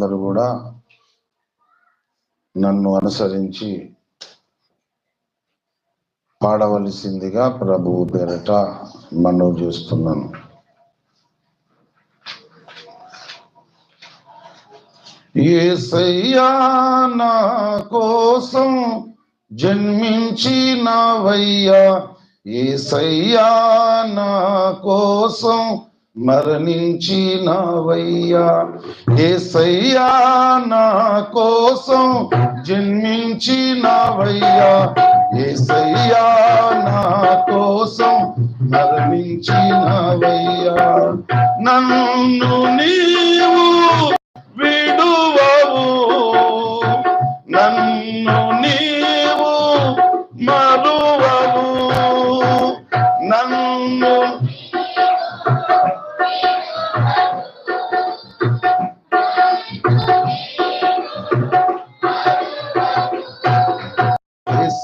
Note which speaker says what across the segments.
Speaker 1: అందరూ కూడా నన్ను అనుసరించి పాడవలసిందిగా ప్రభువు పేరట మనవి చేస్తున్నాను. ఏసయ్యా నా కోసం జన్మించినవయ్యా ఏసయ్యా నా కోసం మరణించినవయ్యా. ఏసయ్యా నా కోసం జన్మించినవయ్యా. ఏసయ్యా నా కోసం మరణించినవయ్యా. నన్ను నీ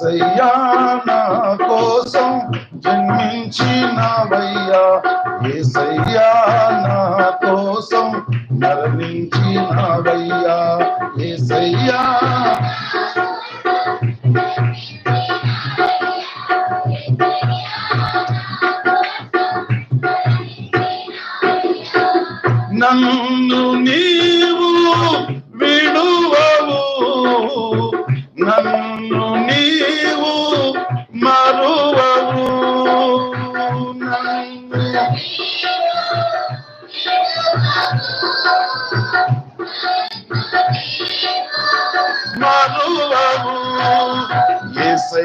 Speaker 1: ఏసయ్యా నా కోసం జన్మించినవయ్యా. ఏసయ్యా నా కోసం మరణించినవయ్యా. ఏసయ్యా. నన్ను నీవు విడువవు. నన్ను నీ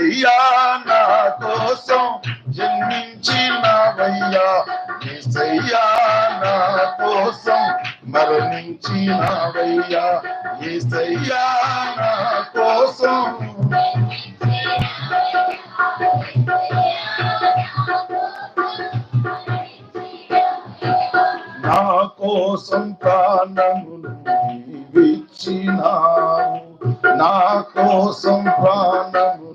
Speaker 1: ఏసయ్యా నా కోసం జన్మించినవయ్యా. ఏసయ్యా నా కోసం మరణించినవయ్యా. ఏసయ్యా నా కోసం నా కోసం ప్రాణమును నీవిచ్చినావు. నా కోసం ప్రాణమును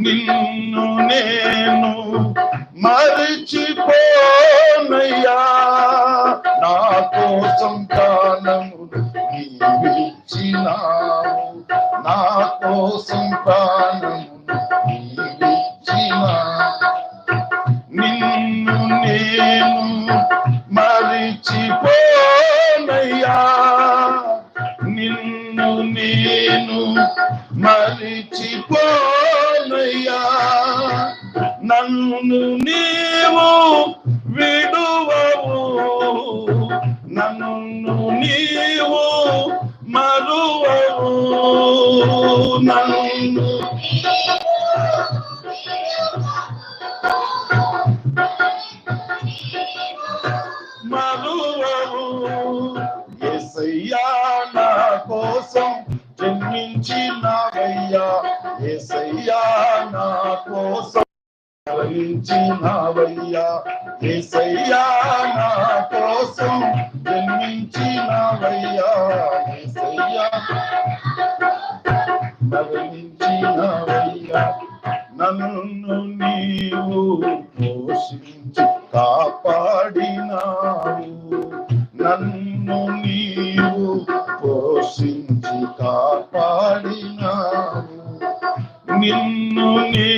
Speaker 1: నిన్ను నేను మరిచిపోనయ్యా. నా కోసం ప్రాణము నీవిచ్చినావు. నా కోసం ప్రాణమును నేను మరిచిపోనయ్యా. నన్ను నీవు విడువవు. నన్ను నీవు మరువవు. నన్ను మరణించినవయ్యా ఏసయ్యా నా కోసం జన్మించినవయ్యా ఏసయ్యా. మరణించినవయ్యా నన్ను నీవు పోషించి కాపాడినావు. నన్ను నీవు పోషించి కాపాడినావు. నిన్ను నీ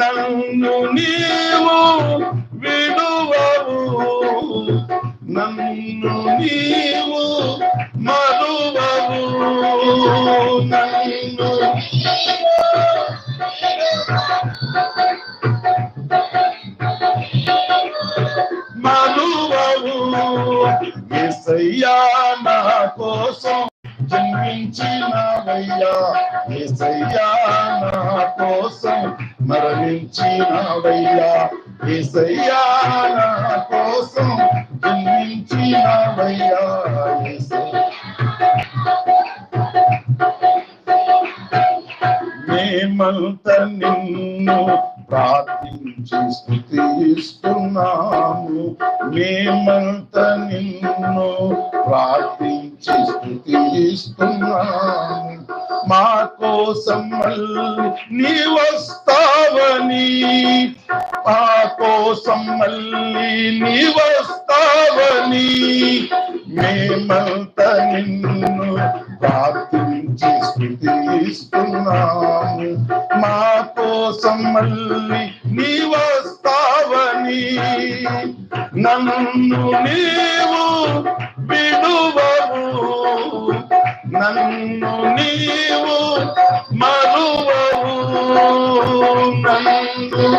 Speaker 1: నన్ను నీవు విడువవు నన్ను నీవు మరువవు. నన్ను మరువవు. ఎసయ్యా నా కోసం జన్మించినవయ్యా. ఏసయ్యా నా మరణించినవయ్యా ఏసయ్యా నా కోసం జన్మించినవయ్యా మేమంత నిన్ను ప్రార్థించి స్థుతిస్తున్నాము. మేమంత నిన్ను ప్రార్థించి ప్రార్థించి మా కోసం మళ్ళీ నీ వస్తావని మా కోసం మళ్ళీ నీ వస్తావని మేమంత నిన్ను ప్రార్థించి స్థుతిస్తున్నాము. మా కోసం మళ్ళీ నీ వస్తావని నన్ను నీవు విడువ నన్ను నీవు మరువవు. నన్ను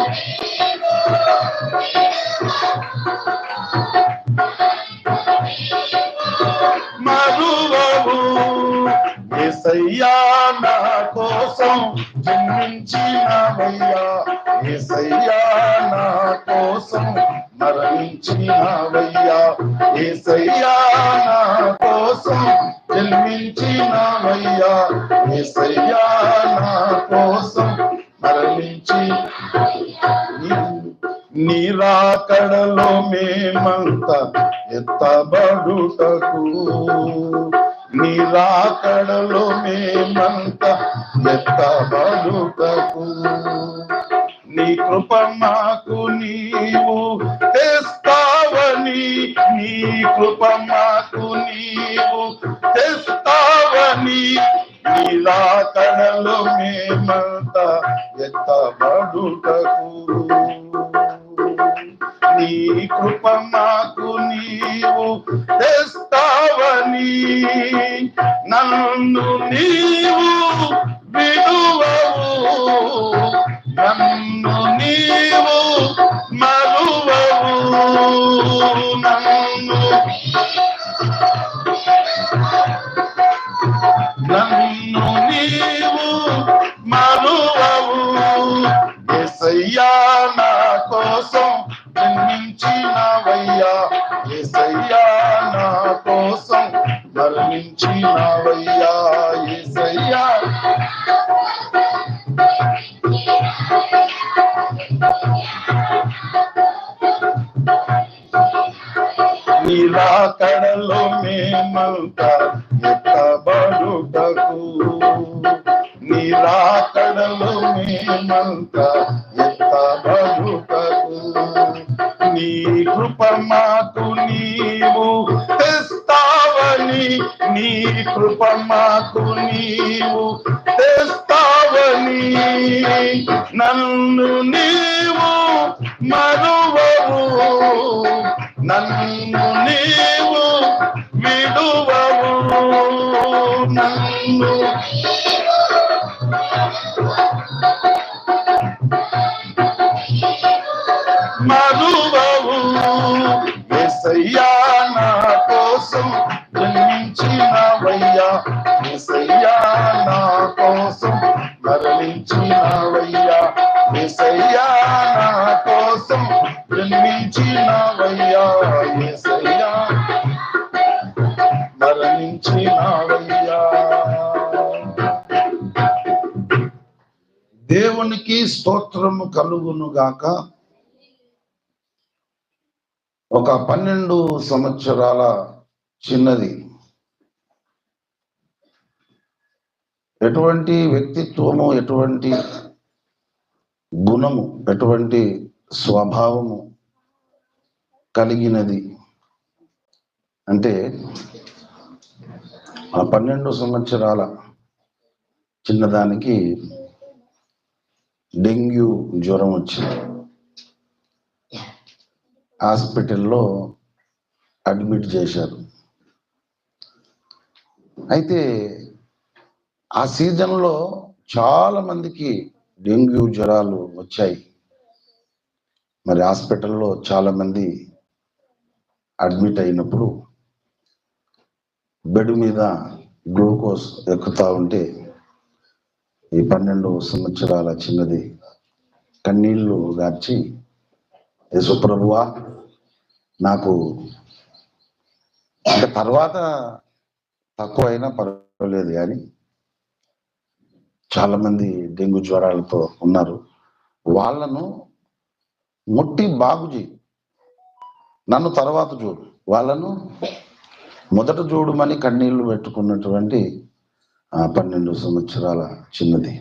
Speaker 1: మరువవు. ఎసయ్యా నా కోసం జన్మించినవయ్యా. ఎసయ్యా నా కోసం మరణించినా జన్మించినవయ్యా ఏసయ్యా నా కోసం మరణించి నీరాకడలో మేమంతా ఎత్తబడుటకు. నీరాకడలో మేమంతా ఎత్తబడుటకు. నీ కృప మాకు నీవు తెస్తావని నీ కృప మాకు తెస్తావని కళలు మేమంత ఎత్తబడుటకు. నీ కృప మాకు నీవు తెస్తావని నన్ను నీ మరణించినవయ్యా ఎసయ్యా నీలాకడలో మేమంతా ఎత్తబడుటకు నీలాకడలో మేమంతా ఎత్తబడుటకు నీ కృప మాకు తెస్తావని నీ కృప మాకు నీవు తెస్తావని. నన్ను నీవు మరువవు. నన్ను నీవు విడువవు. నన్ను మరువవు. ఎసయ్యా దేవునికి స్తోత్రము కలుగును గాక. ఒక పన్నెండు సంవత్సరాల చిన్నది. ఎటువంటి వ్యక్తిత్వము ఎటువంటి గుణము ఎటువంటి స్వభావము కలిగినది అంటే ఆ పన్నెండు సంవత్సరాల చిన్నదానికి డెంగ్యూ జ్వరం వచ్చింది. హాస్పిటల్లో అడ్మిట్ చేశారు. అయితే ఆ సీజన్లో చాలా మందికి డెంగ్యూ జ్వరాలు వచ్చాయి. మరి హాస్పిటల్లో చాలామంది అడ్మిట్ అయినప్పుడు బెడ్ మీద గ్లూకోజ్ ఎక్కుతా ఉంటే ఈ పన్నెండు సంవత్సరాల చిన్నది కన్నీళ్ళు గార్చి యశుప్రభువా నాకు అంటే తర్వాత తక్కువ అయినా పర్వాలేదు కానీ చాలామంది డెంగ్యూ జ్వరాలతో ఉన్నారు. వాళ్ళను ముట్టి బాగుజీ నన్ను తర్వాత చూడు. వాళ్ళను మొదట చూడమని కన్నీళ్ళు పెట్టుకున్నటువంటి ఆ పన్నెండు సంవత్సరాల చిన్నది.